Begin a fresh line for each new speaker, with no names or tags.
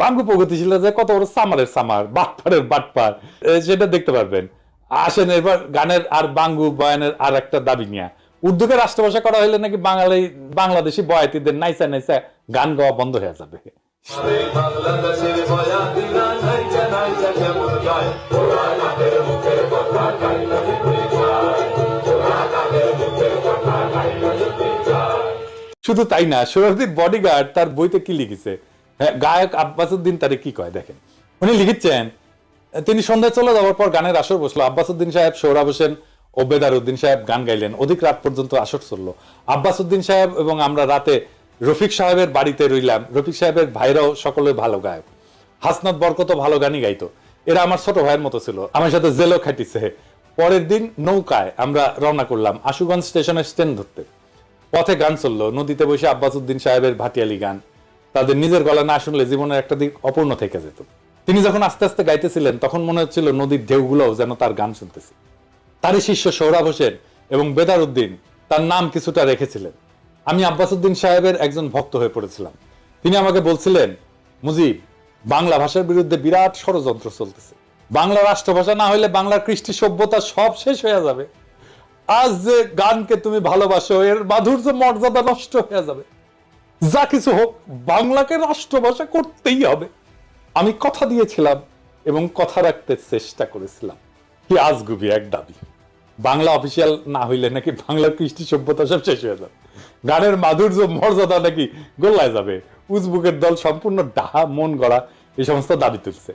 বাঙ্গু প্রগতিশীল যে কত বড় সামারের সামার বাটপারের বাটপার। সেটা দেখতে পারবেন। আসেন এবার গানের আর বাঙ্গু বয়ানের আর একটা দাবি নিয়ে। উর্দুকে রাষ্ট্রভাষা করা হলে নাকি বাঙালি বাংলাদেশি বয়াতিদের নাইসা নাইসা গান গাওয়া বন্ধ হয়ে যাবে। শুধু তাই না সোহরাদির বডিগার্ড তার বইতে কি লিখেছে? হ্যাঁ গায়ক আব্বাসুদ্দিন তারে কি কয়? দেখেন। উনি লিখেছেন, তিনি সন্ধ্যায় চলে যাওয়ার পর গানের আসর বসল। আব্বাসুদ্দিন সাহেব, সৌরভ হোসেন ও বেদার উদ্দিন সাহেব গান গাইলেন। অধিক রাত পর্যন্ত আসর চলল। আব্বাসুদ্দিন সাহেব এবং আমরা রাতে রফিক সাহেবের বাড়িতে রইলাম। রফিক সাহেবের ভাইরাও সকলে ভালো গায়ক। হাসনাত বরকত ভালো গানই গাইতো। এরা আমার ছোট ভাইয়ের মতো ছিল। আমার সাথে জেলও খাটিছে পরের দিন নৌকায় আমরা রওনা করলাম আশুগঞ্জ স্টেশনের স্ট্যান্ড ধরতে। পথে গান চলল। নদীতে বসে আব্বাসুদ্দিন সাহেবের ভাটিয়ালি গান। তাদের নিজের গলা না শুনলে জীবনের একটা দিক অপূর্ণ থেকে যেত। তিনি যখন আস্তে আস্তে গাইতেছিলেন, তখন মনে হচ্ছিল নদীর ঢেউগুলোও যেন তার গান শুনতেছে। তারই শিষ্য সৌরভ হোসেন এবং বেদার উদ্দিন তার নাম কিছুটা রেখেছিলেন। আমি আব্বাসুদ্দিন সাহেবের একজন ভক্ত হয়ে পড়েছিলাম। তিনি আমাকে বলছিলেন, মুজিব, বাংলা ভাষার বিরুদ্ধে বিরাট ষড়যন্ত্র চলতেছে। বাংলা রাষ্ট্রভাষা না হলে বাংলার কৃষ্টি সভ্যতা সব শেষ হয়ে যাবে। আজ যে গানকে তুমি ভালোবাসো, এর মাধুর্য, মর্যাদা নষ্ট হয়ে যাবে। যা কিছু হোক, বাংলাকে রাষ্ট্রভাষা করতেই হবে। আমি কথা দিয়েছিলাম এবং কথা রাখতে চেষ্টা করেছিলাম। কি আজগুবি এক দাবি। বাংলা অফিসিয়াল না হইলে নাকি বাংলার কৃষ্টি সভ্যতা সব শেষ হয়ে যাবে। গানের মাধুর্য, মর্যাদা নাকি গোল্লায় যাবে। উজবুকের দল সম্পূর্ণ ডাহা, মন গড়া, এই সমস্ত দাবি তুলছে।